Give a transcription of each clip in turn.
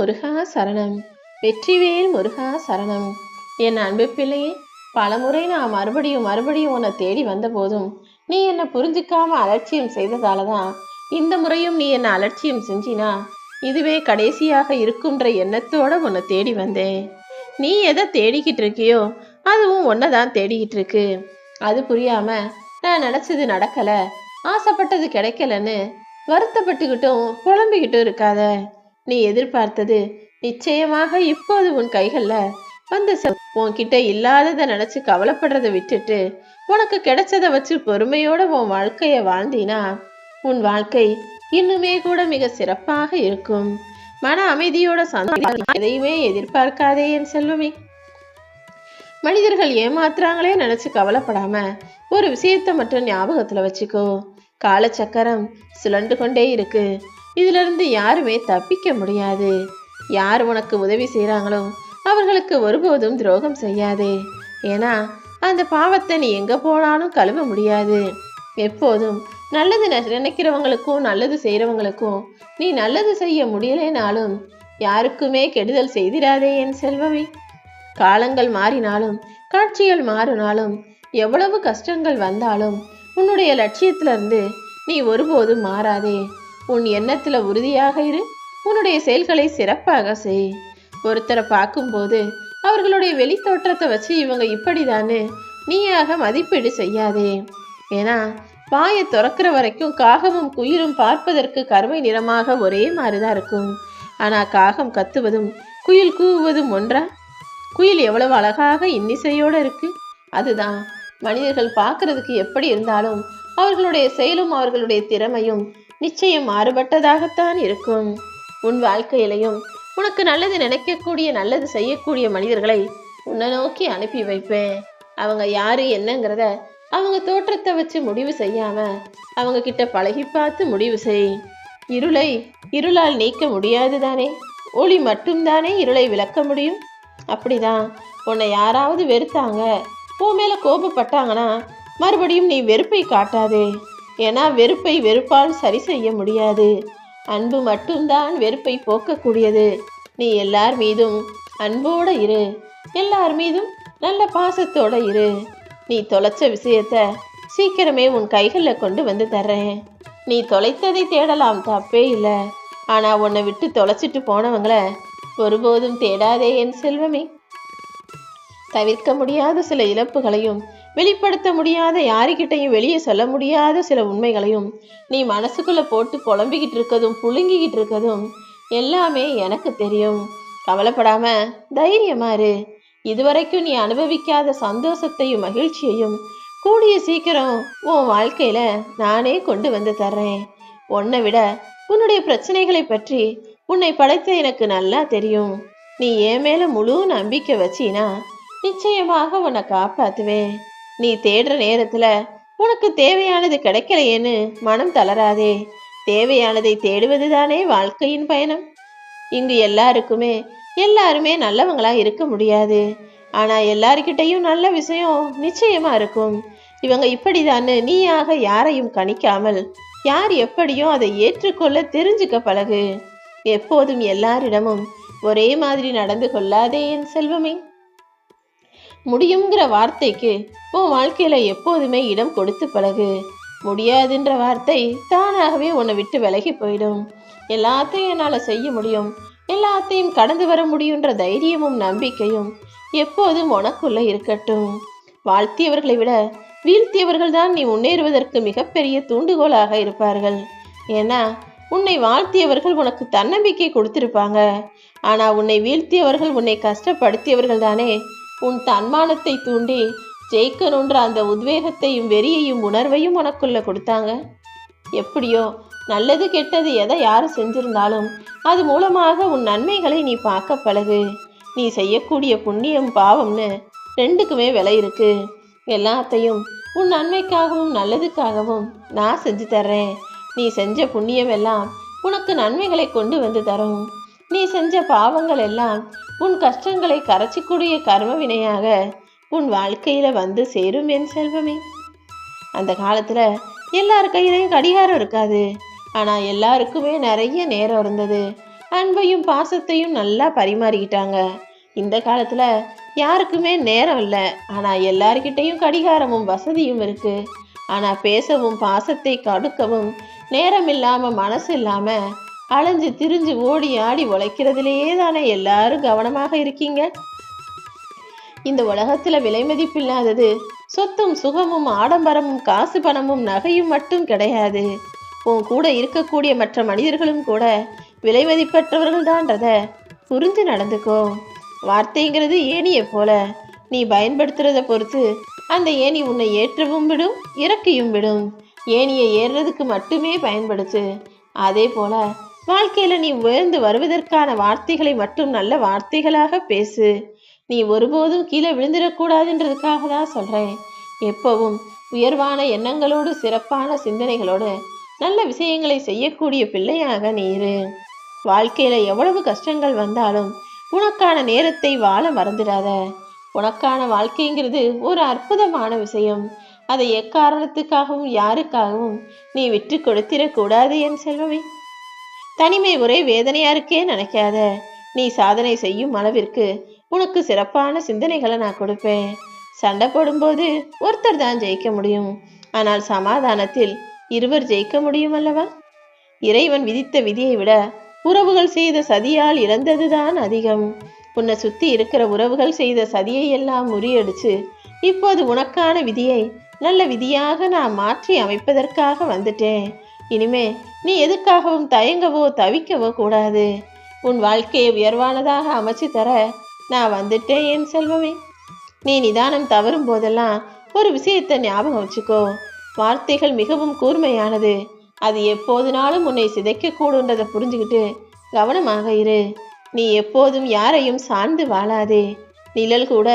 முருகா சரணம். வெற்றிவேல் முருகா சரணம். என் அன்பு பிள்ளையே பலமுறை நான் மறுபடியும் மறுபடியும் உன்னை தேடி வந்த போதும் நீ என்னை புரிஞ்சுக்காம அலட்சியம் செய்ததால தான் இந்த முறையும் நீ என்னை அலட்சியம் செஞ்சினா இதுவே கடைசியாக இருக்குன்ற எண்ணத்தோட உன்னை தேடி வந்தேன். நீ எதை தேடிக்கிட்டு இருக்கியோ அதுவும் ஒன்றை தான் தேடிக்கிட்டு இருக்கு. அது புரியாம நான் நினச்சது நடக்கலை ஆசைப்பட்டது கிடைக்கலன்னு வருத்தப்பட்டுக்கிட்டும் புலம்பிக்கிட்டும் இருக்காத. நீ எதிர்பார்த்தது நிச்சயமாக இப்போது உன் கைகள்ல. வந்து உன்கிட்ட இல்லாததை நினைச்சு கவலைப்படுறதை விட்டுட்டு உனக்கு கிடைச்சதை வச்சு பொறுமையோட உன் வாழ்க்கைய வாழ்ந்தினா உன் வாழ்க்கை இன்னுமே கூட மிக சிறப்பாக இருக்கும். மன அமைதியோட சந்தோஷம். எதையுமே எதிர்பார்க்காதே என் செல்வமே. மனிதர்கள் ஏமாத்துறாங்களே நினைச்சு கவலைப்படாம ஒரு விஷயத்தை மட்டும் ஞாபகத்துல வச்சுக்கோ. காலச்சக்கரம் சுழண்டு கொண்டே இருக்கு. இதிலிருந்து யாருமே தப்பிக்க முடியாது. யார் உனக்கு உதவி செய்கிறாங்களோ அவர்களுக்கு ஒருபோதும் துரோகம் செய்யாதே. ஏன்னா அந்த பாவத்தை நீ எங்கே போனாலும் கழுவ முடியாது. எப்போதும் நல்லது நெ- நினைக்கிறவங்களுக்கும் நல்லது செய்கிறவங்களுக்கும் நீ நல்லது செய்ய முடியலைனாலும் யாருக்குமே கெடுதல் செய்திடாதே என் செல்வமே. காலங்கள் மாறினாலும் காட்சிகள் மாறினாலும் எவ்வளவு கஷ்டங்கள் வந்தாலும் உன்னுடைய லட்சியத்திலிருந்து நீ ஒருபோதும் மாறாதே. உன் எண்ணத்துல உறுதியாக இரு. உன்னுடைய செயல்களை சிறப்பாக செய். ஒருத்தரை பார்க்கும்போது அவர்களுடைய வெளித்தோற்றத்தை வச்சு இவங்க இப்படிதான்னு நீயாக மதிப்பீடு செய்யாதே. ஏன்னா வாயை திறக்கிற வரைக்கும் காகமும் குயிலும் பார்ப்பதற்கு கருமை நிறமாக ஒரே மாதிரிதான் இருக்கும். ஆனா காகம் கத்துவதும் குயில் கூவுவதும் ஒன்றா? குயில் எவ்வளவு அழகாக இன்னிசையோட இருக்கு. அதுதான் மனிதர்கள் பார்க்கறதுக்கு எப்படி இருந்தாலும் அவர்களுடைய செயலும் அவர்களுடைய திறமையும் நிச்சயம் மாறுபட்டதாகத்தான் இருக்கும். உன் வாழ்க்கையிலையும் உனக்கு நல்லது நினைக்கக்கூடிய நல்லது செய்யக்கூடிய மனிதர்களை உன்னை நோக்கி அனுப்பி வைப்பேன். அவங்க யாரு என்னங்கிறத அவங்க தோற்றத்தை வச்சு முடிவு செய்யாம அவங்க கிட்ட பழகி பார்த்து முடிவு செய். இருளை இருளால் நீக்க முடியாது தானே ஒளி மட்டும்தானே இருளை விளக்க முடியும்? அப்படிதான் உன்னை யாராவது வெறுத்தாங்க உன் மேல கோபப்பட்டாங்கன்னா மறுபடியும் நீ வெறுப்பை காட்டாதே. ஏன்னா வெறுப்பை வெறுப்பால் சரி செய்ய முடியாது. அன்பு மட்டும்தான் வெறுப்பை போக்கக்கூடியது. நீ எல்லார் மீதும் அன்போடு இரு. எல்லார் மீதும் நல்ல பாசத்தோடு இரு. நீ தொலைச்ச விஷயத்த சீக்கிரமே உன் கைகளில் கொண்டு வந்து தர்றேன். நீ தொலைத்ததை தேடலாம் தப்பே இல்லை. ஆனால் உன்னை விட்டு தொலைச்சிட்டு போனவங்கள ஒருபோதும் தேடாதே என் செல்வமே. தவிர்க்க முடியாத சில இழப்புகளையும் வெளிப்படுத்த முடியாத யாருக்கிட்டையும் வெளியே சொல்ல முடியாத சில உண்மைகளையும் நீ மனசுக்குள்ள போட்டு புலம்பிக்கிட்டு இருக்கதும் புழுங்கிக்கிட்டு இருக்கதும் எல்லாமே எனக்கு தெரியும். கவலைப்படாம தைரியமாறு இதுவரைக்கும் நீ அனுபவிக்காத சந்தோஷத்தையும் மகிழ்ச்சியையும் கூடிய சீக்கிரம் உன் வாழ்க்கையில நானே கொண்டு வந்து தர்றேன். உன்னை விட உன்னுடைய பிரச்சனைகளை பற்றி உன்னை படைத்த எனக்கு நல்லா தெரியும். நீ என் மேல முழு நம்பிக்கை வச்சினா நிச்சயமாக உன்னை காப்பாத்துவேன் நீ தேடுற நேரத்துல உனக்கு தேவையானது கிடைக்கலையேன்னு மனம் தளராதே. தேவையானதை தேடுவதுதானே வாழ்க்கையின் பயணம். இங்கு எல்லாருக்குமே எல்லாருமே நல்லவங்களா இருக்க முடியாது. ஆனா எல்லாருக்கிட்டையும் நல்ல விஷயம் நிச்சயமா இருக்கும். இவங்க இப்படிதான்னு நீயாக யாரையும் கணிக்காமல் யார் எப்படியோ அதை ஏற்றுக்கொள்ள தெரிஞ்சுக்க பழகு. எப்போதும் எல்லாரிடமும் ஒரே மாதிரி நடந்து கொள்ளாதே என் செல்வமே. முடியுங்கிற வார்த்தைக்கு உன் வாழ்க்கையில எப்போதுமே இடம் கொடுத்து பழகு. முடியாதுன்ற வார்த்தை தானாகவே உன்னை விட்டு விலகி போயிடும். எல்லாத்தையும் என்னால் செய்ய முடியும். எல்லாத்தையும் கடந்து வர முடியுன்ற தைரியமும் நம்பிக்கையும் எப்போதும் உனக்குள்ள இருக்கட்டும். வாழ்த்தியவர்களை விட வீழ்த்தியவர்கள் தான் நீ முன்னேறுவதற்கு மிகப்பெரிய தூண்டுகோலாக இருப்பார்கள். ஏன்னா உன்னை வாழ்த்தியவர்கள் உனக்கு தன்னம்பிக்கை கொடுத்திருப்பாங்க. ஆனால் உன்னை வீழ்த்தியவர்கள் உன்னை கஷ்டப்படுத்தியவர்கள் தானே உன் தன்மானத்தை தூண்டி ஜெயிக்கணுன்ற அந்த உத்வேகத்தையும் வெறியையும் உணர்வையும் உனக்குள்ள கொடுத்தாங்க. எப்படியோ நல்லது கெட்டது எதை யார் செஞ்சிருந்தாலும் அது மூலமாக உன் நன்மைகளை நீ பார்க்க பழகு. நீ செய்யக்கூடிய புண்ணியம் பாவம்னு ரெண்டுக்குமே விலை இருக்கு. எல்லாத்தையும் உன் நன்மைக்காகவும் நல்லதுக்காகவும் நான் செஞ்சு தர்றேன். நீ செஞ்ச புண்ணியம் எல்லாம் உனக்கு நன்மைகளை கொண்டு வந்து தரும். நீ செஞ்ச பாவங்கள் எல்லாம் உன் கஷ்டங்களை கரைச்சிக்கூடிய கர்ம வினையாக உன் வாழ்க்கையில வந்து சேரும் என் செல்வமே. அந்த காலத்துல எல்லார் கையிலையும் கடிகாரம் இருக்காது. ஆனா எல்லாருக்குமே நிறைய நேரம் இருந்தது. அன்பையும் பாசத்தையும் நல்லா பரிமாறிக்கிட்டாங்க. இந்த காலத்துல யாருக்குமே நேரம் இல்லை. ஆனா எல்லார்கிட்டையும் கடிகாரமும் வசதியும் இருக்கு. ஆனா பேசவும் பாசத்தை கடுக்கவும் நேரம் இல்லாம மனசு இல்லாம அலைஞ்சு திரிஞ்சு ஓடி ஆடி உழைக்கிறதுலயே தானே எல்லாரும் கவனமாக இருக்கீங்க? இந்த உலகத்துல விலை மதிப்பில்லாதது சொத்தும் சுகமும் ஆடம்பரமும் காசு பணமும் நகையும் மட்டும் கிடையாது. உன் கூட இருக்கக்கூடிய மற்ற மனிதர்களும் கூட விலை மதிப்பற்றவர்கள்தான்றத புரிஞ்சு நடந்துக்கோ. வார்த்தைங்கிறது ஏணியை போல. நீ பயன்படுத்துறத பொறுத்து அந்த ஏணி உன்னை ஏற்றவும் விடும் இறக்கியும் விடும். ஏணியை ஏறுறதுக்கு மட்டுமே பயன்படுத்து. அதே போல வாழ்க்கையில நீ உயர்ந்து வருவதற்கான வார்த்தைகளை மட்டும் நல்ல வார்த்தைகளாக பேசு. நீ ஒருபோதும் கீழே விழுந்துடக்கூடாதுன்றதுக்காக தான் சொல்றேன். எப்பவும் உயர்வான எண்ணங்களோடு சிறப்பான சிந்தனைகளோடு நல்ல விஷயங்களை செய்யக்கூடிய பிள்ளையாக நீ இரு. வாழ்க்கையில எவ்வளவு கஷ்டங்கள் வந்தாலும் உனக்கான நேரத்தை வாழ மறந்துடாத. உனக்கான வாழ்க்கைங்கிறது ஒரு அற்புதமான விஷயம். அதை எக்காரணத்துக்காகவும் யாருக்காகவும் நீ விட்டு கொடுத்திடக்கூடாது என் செல்வமே. தனிமை ஒரே வேதனையா இருக்கே நினைக்காத. நீ சாதனை செய்யும் அளவிற்கு உனக்கு சிறப்பான சிந்தனைகளை நான் கொடுப்பேன். சண்டை போடும்போது ஒருத்தர் தான் ஜெயிக்க முடியும். ஆனால் சமாதானத்தில் இருவர் ஜெயிக்க முடியும் அல்லவா? இறைவன் விதித்த விதியை விட உறவுகள் செய்த சதியால் இறந்ததுதான் அதிகம். உன்னை சுத்தி இருக்கிற உறவுகள் செய்த சதியை எல்லாம் முறியடிச்சு இப்போது உனக்கான விதியை நல்ல விதியாக நான் மாற்றி அமைப்பதற்காக வந்துட்டேன். இனிமே நீ எதுக்காகவும் தயங்கவோ தவிக்கவோ கூடாது. உன் வாழ்க்கையை உயர்வானதாக அமைச்சு தர நான் வந்துட்டேன் என் செல்வமே. நீ நிதானம் தவறும் போதெல்லாம் ஒரு விஷயத்தை ஞாபகம் வச்சுக்கோ. வார்த்தைகள் மிகவும் கூர்மையானது. அது எப்போதுனாலும் உன்னை சிதைக்கக்கூடுன்றதை புரிஞ்சுக்கிட்டு கவனமாக இரு. நீ எப்போதும் யாரையும் சார்ந்து வாழாதே. நிழல் கூட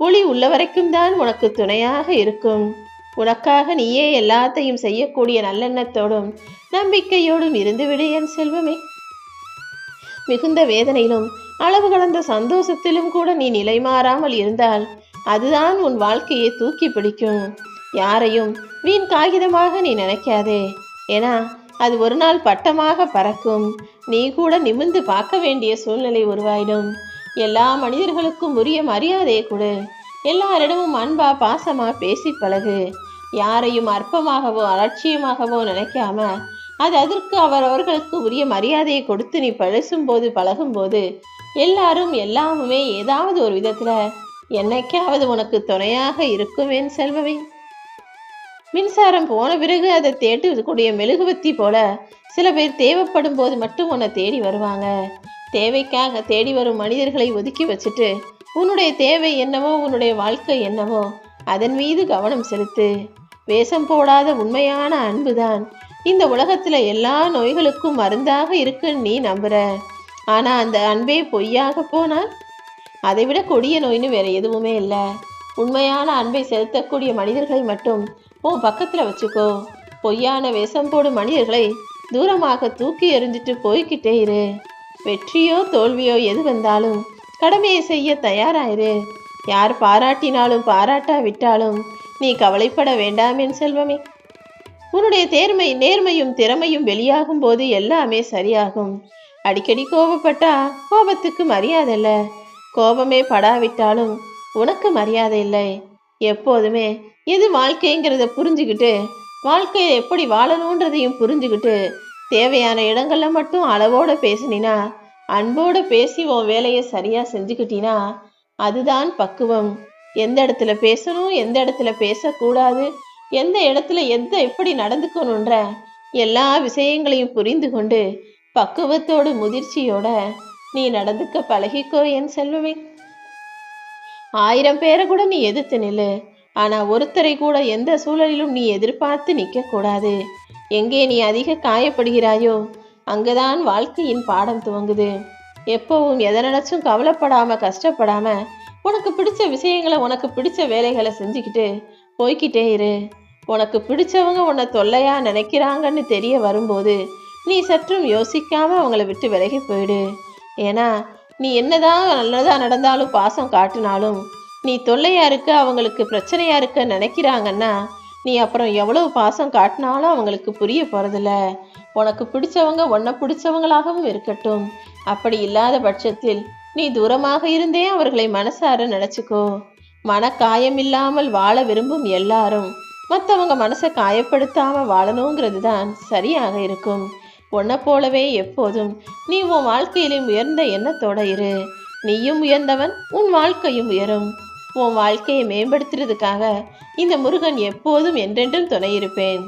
புலி உள்ள வரைக்கும் தான் உனக்கு துணையாக இருக்கும். உனக்காக நீயே எல்லாத்தையும் செய்யக்கூடிய நல்லெண்ணத்தோடும் நம்பிக்கையோடும் இருந்துவிடு என் செல்வமே. மிகுந்த வேதனையிலும் அளவு கடந்த சந்தோஷத்திலும் கூட நீ நிலை மாறாமல் இருந்தால் அதுதான் உன் வாழ்க்கையை தூக்கி பிடிக்கும். யாரையும் வீண் காகிதமாக நீ நினைக்காதே. ஏன்னா அது ஒரு நாள் பட்டமாக பறக்கும். நீ கூட நிமிர்ந்து பார்க்க வேண்டிய சூழ்நிலை உருவாயிடும். எல்லா மனிதர்களுக்கும் உரிய மரியாதையை கொடு. எல்லாரிடமும் அன்பா பாசமா பேசி பழகு. யாரையும் அற்பமாகவோ அலட்சியமாகவோ நினைக்காம அது அதற்கு அவரவர்களுக்கு உரிய மரியாதையை கொடுத்து நீ பழசும்போது பழகும்போது எல்லாரும் எல்லாமுமே ஏதாவது ஒரு விதத்துல என்னைக்காவது உனக்கு துணையாக இருக்குமேன் செல்பவை மின்சாரம் போன பிறகு அதை தேட்டக்கூடிய மெழுகுவத்தி போல சில பேர் தேவைப்படும் போது மட்டும் உன்னை தேடி வருவாங்க. தேவைக்காக தேடி வரும் மனிதர்களை ஒதுக்கி வச்சுட்டு உன்னுடைய தேவை என்னவோ உன்னுடைய வாழ்க்கை என்னவோ அதன் மீது கவனம் செலுத்து. வேஷம் போடாத உண்மையான அன்புதான். இந்த உலகத்துல எல்லா நோய்களுக்கும் மருந்தாக இருக்குன்னு நீ நம்புற. ஆனா அந்த அன்பே பொய்யாக போனால்? அதை விட கொடிய நோயின்னு வேற எதுவுமே இல்லை. உண்மையான அன்பை செலுத்தக்கூடிய மனிதர்களை மட்டும் உன் பக்கத்துல வச்சுக்கோ. பொய்யான வேஷம் போடும் மனிதர்களை தூரமாக தூக்கி எறிஞ்சிட்டு போய்கிட்டே இரு. வெற்றியோ தோல்வியோ எது வந்தாலும் கடமையை செய்ய தயாராயிரு. யார் பாராட்டினாலும் பாராட்டா விட்டாலும் நீ கவலைப்பட வேண்டாம் என் செல்வமே. உன்னுடைய தேர்மை நேர்மையும் திறமையும் வெளியாகும் போது எல்லாமே சரியாகும். அடிக்கடி கோபப்பட்டா கோபத்துக்கு மரியாதை இல்லை. கோபமே படாவிட்டாலும் உனக்கு மரியாதை இல்லை. எப்போதுமே எது வாழ்க்கைங்கிறத புரிஞ்சுக்கிட்டு வாழ்க்கையை எப்படி வாழணுன்றதையும் புரிஞ்சுக்கிட்டு தேவையான இடங்களில் மட்டும் அளவோடு பேசினா அன்போடு பேசி உன் வேலையை சரியாக செஞ்சுக்கிட்டினா அதுதான் பக்குவம். எந்த இடத்துல பேசணும் எந்த இடத்துல பேசக்கூடாது எந்த இடத்துல எந்த எப்படி நடந்துக்கணுன்ற எல்லா விஷயங்களையும் புரிந்து கொண்டு பக்குவத்தோடு முதிர்ச்சியோட நீ நடந்துக்க பழகிக்கோ என் செல்வமே. ஆயிரம் பேரை கூட நீ எதிர்த்து நில்லு. ஆனா ஒருத்தரை கூட எந்த சூழலிலும் நீ எதிர்பார்த்து நிற்க கூடாது எங்கே நீ அதிக காயப்படுகிறாயோ அங்கதான் வாழ்க்கையின் பாடம் துவங்குது. எப்போவும் எதை நினைச்சும் கவலைப்படாமல் கஷ்டப்படாமல் உனக்கு பிடிச்ச விஷயங்களை உனக்கு பிடிச்ச வேலைகளை செஞ்சுக்கிட்டு போய்க்கிட்டே இரு. உனக்கு பிடிச்சவங்க உன்னை தொல்லையாக நினைக்கிறாங்கன்னு தெரிய வரும்போது நீ சற்றும் யோசிக்காமல் அவங்கள விட்டு விலகி போயிடு. ஏன்னா நீ என்னதான் நல்லதாக நடந்தாலும் பாசம் காட்டினாலும் நீ தொல்லையாக இருக்க அவங்களுக்கு பிரச்சனையாக இருக்க நினைக்கிறாங்கன்னா நீ அப்புறம் எவ்வளவு பாசம் காட்டினாலும் அவங்களுக்கு புரிய போகிறதில்ல உனக்கு பிடிச்சவங்க உன்னை பிடிச்சவங்களாகவும் இருக்கட்டும். அப்படி இல்லாத பட்சத்தில் நீ தூரமாக இருந்தே அவர்களை மனசார நினைச்சுக்கோ. மனக்காயம் இல்லாமல் வாழ விரும்பும் எல்லாரும் மற்றவங்க மனசை காயப்படுத்தாம வாழணுங்கிறது தான் சரியாக இருக்கும். உன்னை போலவே எப்போதும் நீ உன் வாழ்க்கையிலும் உயர்ந்த எண்ணத்தோட இரு. நீயும் உயர்ந்தவன் உன் வாழ்க்கையும் உயரும். உன் வாழ்க்கையை மேம்படுத்துறதுக்காக இந்த முருகன் எப்போதும் என்றென்றும் துணை இருப்பேன்.